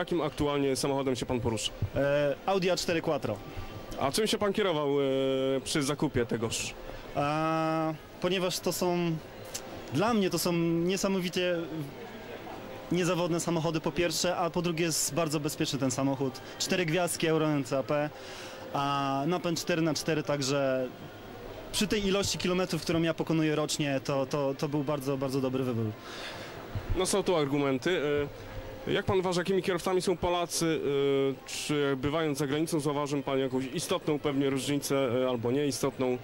jakim aktualnie samochodem się pan porusza? E, Audi A4 Quattro. A czym się pan kierował e, przy zakupie tegoż? A, ponieważ to są, dla mnie to są niesamowicie niezawodne samochody po pierwsze, a po drugie jest bardzo bezpieczny ten samochód. Cztery gwiazdki Euro NCAP, a napęd 4x4, także przy tej ilości kilometrów, którą ja pokonuję rocznie, to, to, to był bardzo, bardzo dobry wybór. No są tu argumenty. Jak pan uważa, jakimi kierowcami są Polacy? E, Czy bywając za granicą zauważył pan jakąś istotną pewnie różnicę e, albo nieistotną e,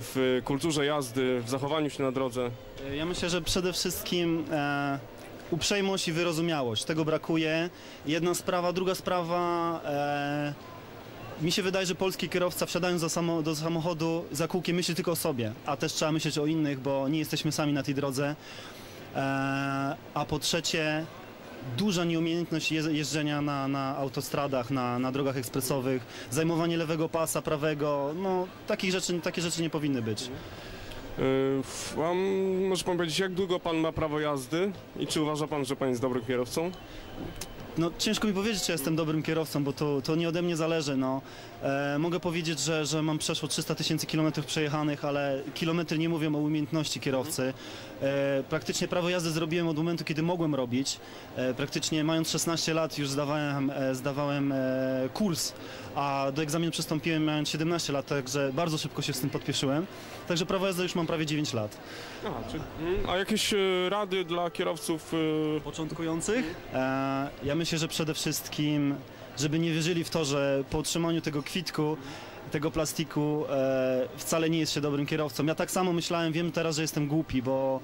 w kulturze jazdy, w zachowaniu się na drodze? Ja myślę, że przede wszystkim e, uprzejmość i wyrozumiałość. Tego brakuje. Jedna sprawa, druga sprawa. E, mi się wydaje, że polski kierowca wsiadając do, samo, do samochodu za kółkiem myśli tylko o sobie, a też trzeba myśleć o innych, bo nie jesteśmy sami na tej drodze. E, a po trzecie, duża nieumiejętność je- jeżdżenia na, na autostradach, na, na drogach ekspresowych, zajmowanie lewego pasa, prawego, no takich rzeczy, takie rzeczy nie powinny być. Mam, może pan powiedzieć, jak długo pan ma prawo jazdy i czy uważa pan, że pan jest dobrym kierowcą? No, ciężko mi powiedzieć, czy jestem dobrym kierowcą, bo to, to nie ode mnie zależy. No. E, mogę powiedzieć, że, że mam przeszło 300 tysięcy kilometrów przejechanych, ale kilometry nie mówią o umiejętności kierowcy. E, praktycznie prawo jazdy zrobiłem od momentu, kiedy mogłem robić. E, praktycznie mając 16 lat już zdawałem, e, zdawałem e, kurs, a do egzaminu przystąpiłem mając 17 lat, także bardzo szybko się z tym podpieszyłem. Także prawo jazdy już mam prawie 9 lat. Aha, czy, mm, a jakieś e, rady dla kierowców? początkujących? Ja myślę, że przede wszystkim, żeby nie wierzyli w to, że po otrzymaniu tego kwitku, tego plastiku e, wcale nie jest się dobrym kierowcą. Ja tak samo myślałem, wiem teraz, że jestem głupi, bo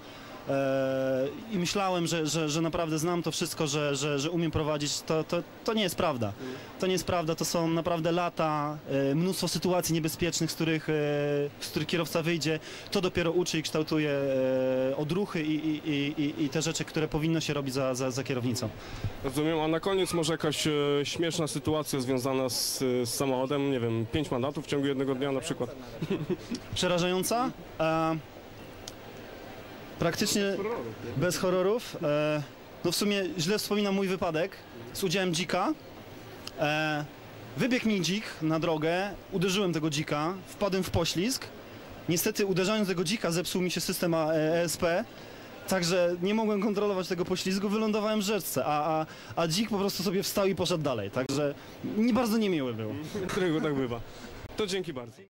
i myślałem, że, że, że naprawdę znam to wszystko, że, że, że umiem prowadzić. To, to, to nie jest prawda. To nie jest prawda, to są naprawdę lata, e, mnóstwo sytuacji niebezpiecznych, z których, e, z których kierowca wyjdzie. To dopiero uczy i kształtuje e, odruchy i, i, i, i- te rzeczy, które powinno się robić za, za, za kierownicą. Rozumiem, a na koniec może jakaś e, śmieszna sytuacja związana z, z samochodem, nie wiem, pięć mandatów w ciągu jednego dnia na przykład. Przerażająca? E, praktycznie bez horrorów. E, no w sumie źle wspominam mój wypadek z udziałem dzika. E, wybiegł mi dzik na drogę, uderzyłem tego dzika, wpadłem w poślizg. Niestety uderzając tego dzika zepsuł mi się system A- e, ESP. Także nie mogłem kontrolować tego poślizgu, wylądowałem w rzeczce, a, a, a dzik po prostu sobie wstał i poszedł dalej. Także nie bardzo niemiły był. Którego tak bywa. To dzięki bardzo.